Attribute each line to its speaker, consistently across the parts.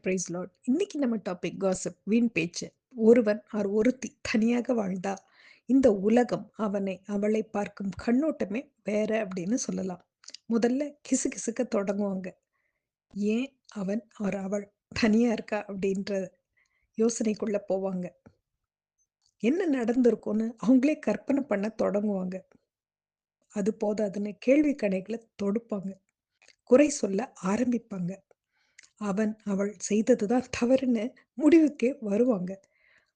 Speaker 1: Price lot இன்னைக்கு நம்ம topic gossip வீண் பேச்சு. ஒருவன் ஆர் ஒருத்தி தனியாக வாழ்ந்தா, இந்த உலகம் அவனை அவளை பார்க்கும் கண்ணோட்டமே வேற அப்படின்னு சொல்லலாம். முதல்ல கிசுகிசுக்க தொடங்குவாங்க. ஏன் அவன் ஆர் அவள் தனியா இருக்கா அப்படின்ற யோசனைக்குள்ள போவாங்க. என்ன நடந்திருக்கும்னு அவங்களே கற்பனை பண்ண தொடங்குவாங்க. அது போதாதுன்னு கேள்வி கணைகளை தொடுப்பாங்க. குறை சொல்ல ஆரம்பிப்பாங்க. அவன், அவள் செய்ததுதான் தவறுன்னு முடிவுக்கே வருவாங்க.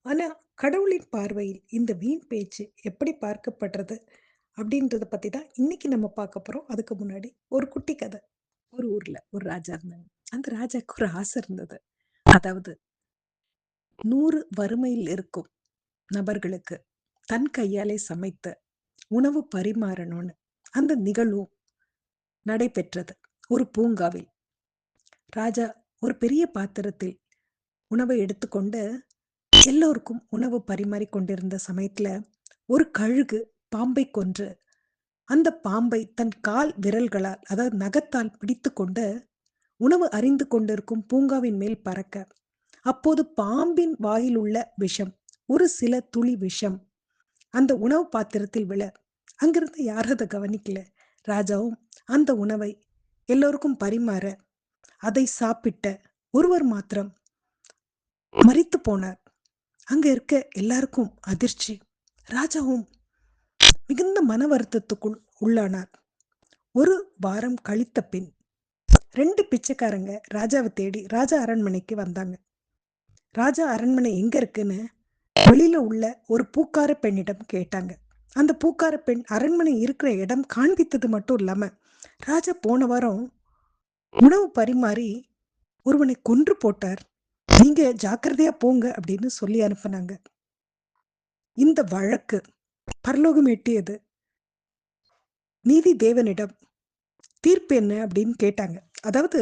Speaker 1: ஆனா, கடவுளின் பார்வையில் இந்த வீண் பேச்சு எப்படி பார்க்கப்படுறது? அப்படின்றத பத்தி தான் இன்னைக்கு நம்ம பார்க்க போறோம். அதுக்கு முன்னாடி ஒரு குட்டி கதை. ஒரு ஊர்ல ஒரு ராஜா இருந்தாங்க. அந்த ராஜாவுக்கு ஒரு ஆசை இருந்தது. அதாவது நூறு வறுமையில் இருக்கும் நபர்களுக்கு தன் கையாலே சமைத்து உணவு பரிமாறணும்னு. அந்த நிகழ்வும் நடைபெற்றது. ஒரு பூங்காவில். ராஜா ஒரு பெரிய பாத்திரத்தில் உணவை எடுத்துக்கொண்டு எல்லோருக்கும் உணவு பரிமாறிக்கொண்டிருந்த சமயத்துல ஒரு கழுகு பாம்பை கொன்று அந்த பாம்பை தன் கால் விரல்களால் அதாவது நகத்தால் பிடித்துக்கொண்டு உணவு அறிந்து கொண்டிருக்கும் பூங்காவின் மேல் பறக்க அப்போது பாம்பின் வாயில் உள்ள விஷம் ஒரு சில துளி விஷம் அந்த உணவு பாத்திரத்தில் விழ அங்கிருந்து யாரும் அதை கவனிக்கல. ராஜாவும் அந்த உணவை எல்லோருக்கும் பரிமாற அதை சாப்பிட்ட ஒருவர் மாத்திரம் மறித்து போனார். அங்க இருக்க எல்லாருக்கும் அதிர்ச்சி. ராஜாவும் மிகுந்த மன வருத்தத்துக்குள் உள்ளானார். ஒரு வாரம் கழித்த பின் ரெண்டு பிச்சைக்காரங்க ராஜாவை தேடி ராஜா அரண்மனைக்கு வந்தாங்க. ராஜா அரண்மனை எங்க இருக்குன்னு வெளியில உள்ள ஒரு பூக்கார பெண்ணிடம் கேட்டாங்க. அந்த பூக்கார பெண் அரண்மனை இருக்கிற இடம் காண்பித்தது மட்டும் இல்லாம ராஜா போன வாரம் உணவு பரிமாறி ஒருவனை கொன்று போட்டார். நீங்க ஜாக்கிரதையா போங்க அப்படின்னு சொல்லி அனுப்புனாங்க. இந்த வழக்கு பரலோகம் எட்டியது. நீதி தேவனிடம் தீர்ப்பு என்ன அப்படின்னு கேட்டாங்க. அதாவது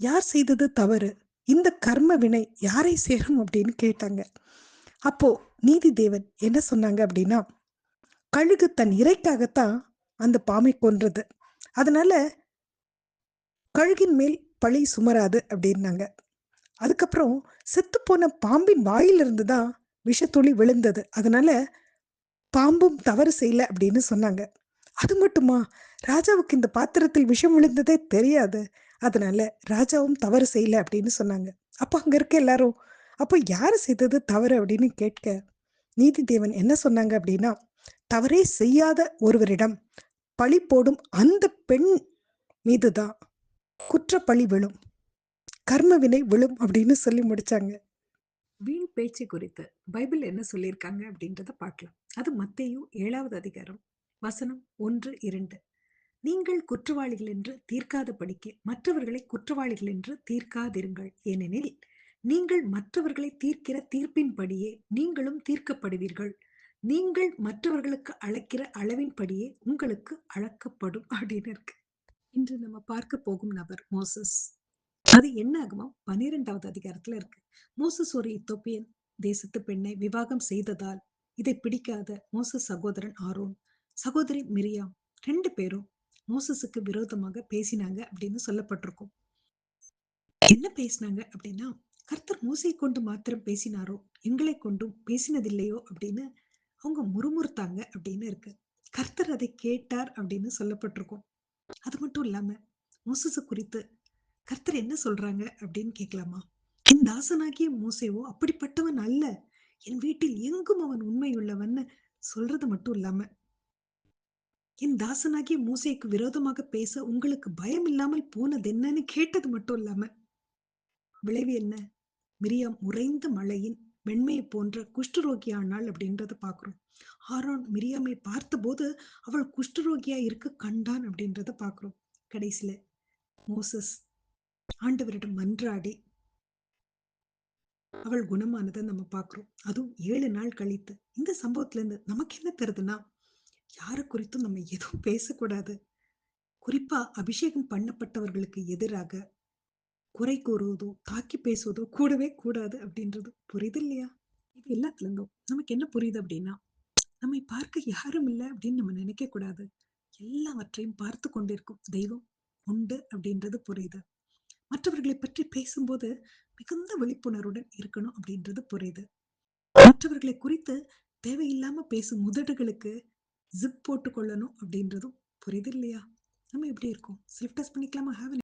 Speaker 1: யார் செய்தது தவறு? இந்த கர்ம வினை யாரை சேரும் அப்படின்னு கேட்டாங்க. அப்போ நீதி தேவன் என்ன சொன்னாங்க அப்படின்னா கழுகு தன் இறைக்காகத்தான் அந்த பாமை கொன்றது. அதனால கழுகின் மேல் பழி சுமராது அப்படின்னாங்க. அதுக்கப்புறம் செத்துப்போன பாம்பின் வாயிலிருந்து தான் விஷத்துளி விழுந்தது. அதனால பாம்பும் தவறு செய்யல அப்படின்னு சொன்னாங்க. அது மட்டுமா? ராஜாவுக்கு இந்த பாத்திரத்தில் விஷம் விழுந்ததே தெரியாது. அதனால ராஜாவும் தவறு செய்யல அப்படின்னு சொன்னாங்க. அப்போ அங்க இருக்க எல்லாரும் அப்போ யாரு செய்தது தவறு? அப்படின்னு கேட்க நீதி தேவன் என்ன சொன்னாங்க அப்படின்னா தவறே செய்யாத ஒருவரிடம் பழி போடும் அந்த பெண் மீதுதான். குற்றப்பழி விழும். கர்மவினை விழும் அப்படின்னு சொல்லி முடிச்சாங்க. வீண் பேச்சு குறித்து பைபிள் என்ன சொல்லியிருக்காங்க அப்படின்றத பார்க்கலாம். அது மத்தையும் ஏழாவது அதிகாரம் வசனம் ஒன்று இரண்டு. நீங்கள் குற்றவாளிகள் என்று தீர்க்காத படிக்கு மற்றவர்களை குற்றவாளிகள் என்று தீர்க்காதிருங்கள். ஏனெனில் நீங்கள் மற்றவர்களை தீர்க்கிற தீர்ப்பின்படியே நீங்களும் தீர்க்கப்படுவீர்கள். நீங்கள் மற்றவர்களுக்கு அழைக்கிற அளவின்படியே உங்களுக்கு அளக்கப்படும் அப்படின்னு இருக்கு. இன்று நம்ம பார்க்க போகும் நபர் மோசஸ். அது என்ன ஆகுமா? பனிரெண்டாவது அதிகாரத்துல இருக்கு. மோசஸ் ஒரு இத்தோப்பியன் தேசத்து பெண்ணை விவாகம் செய்ததால் இதை பிடிக்காத மோசஸ் சகோதரன் ஆரோன். சகோதரி மிரியாம். ரெண்டு பேரும் மோசஸுக்கு விரோதமாக பேசினாங்க அப்படின்னு சொல்லப்பட்டிருக்கும். என்ன பேசினாங்க அப்படின்னா கர்த்தர் மோசை கொண்டு மாத்திரம் பேசினாரோ? எங்களை கொண்டும் பேசினதில்லையோ? அப்படின்னு அவங்க முறுமுறுத்தாங்க அப்படின்னு இருக்கு. கர்த்தர் அதை கேட்டார் அப்படின்னு சொல்லப்பட்டிருக்கும். அது மட்டும் இல்லாம மோசஸ குறித்து கர்த்தர் என்ன சொல்றாங்க அப்படின்னு கேட்கலாமா என் தாசனாகிய மோசேவோ அப்படிப்பட்டவன் அல்ல. என் வீட்டில் எங்கும் அவன் உண்மையுள்ளவன்னு சொல்றது மட்டும் இல்லாம என் தாசனாகிய மூசைக்கு விரோதமாக பேச உங்களுக்கு பயம் இல்லாமல் போனது என்னன்னு கேட்டது மட்டும் இல்லாம விளைவு என்ன? மிரியாம் உறைந்த மழையின் வெண்மையை போன்ற குஷ்டரோகியானாள் அப்படின்றத பாக்குறோம் ஆரோன் மிரியாமை பார்த்தபோது அவள் குஷ்டரோகியா இருக்க கண்டான் அப்படின்றத பாக்குறோம் கடைசியில மோசஸ் ஆண்டவரிடம் மன்றாடி. அவள் குணமானதை நம்ம பாக்குறோம் அதுவும் ஏழு நாள் கழித்து. இந்த சம்பவத்துல இருந்து நமக்கு என்ன தருதுன்னா யாரை குறித்தும் நம்ம எதுவும் பேசக்கூடாது. குறிப்பா அபிஷேகம் பண்ணப்பட்டவர்களுக்கு எதிராக குறை கூறுவதோ தாக்கி பேசுவதோ கூடவே கூடாது அப்படின்றது புரியுது இல்லையா இது எல்லாத்துல இருந்தும் நமக்கு என்ன புரியுது அப்படின்னா நம்மை பார்க்க யாரும் இல்லை அப்படின்னு நம்ம நினைக்க கூடாது எல்லாவற்றையும் பார்த்து கொண்டிருக்கும் தெய்வம் உண்டு அப்படின்றது புரியுது மற்றவர்களை பற்றி பேசும்போது மிகுந்த விழிப்புணர்வுடன் இருக்கணும் அப்படின்றது புரியுது. மற்றவர்களை குறித்து தேவையில்லாம பேசும் முதடுகளுக்கு ஜிப் போட்டு கொள்ளணும் அப்படின்றதும் புரியுது இல்லையா? நம்ம எப்படி இருக்கோம்? செல்ஃப் டெஸ்ட் பண்ணிக்கலாமா? ஹாவ்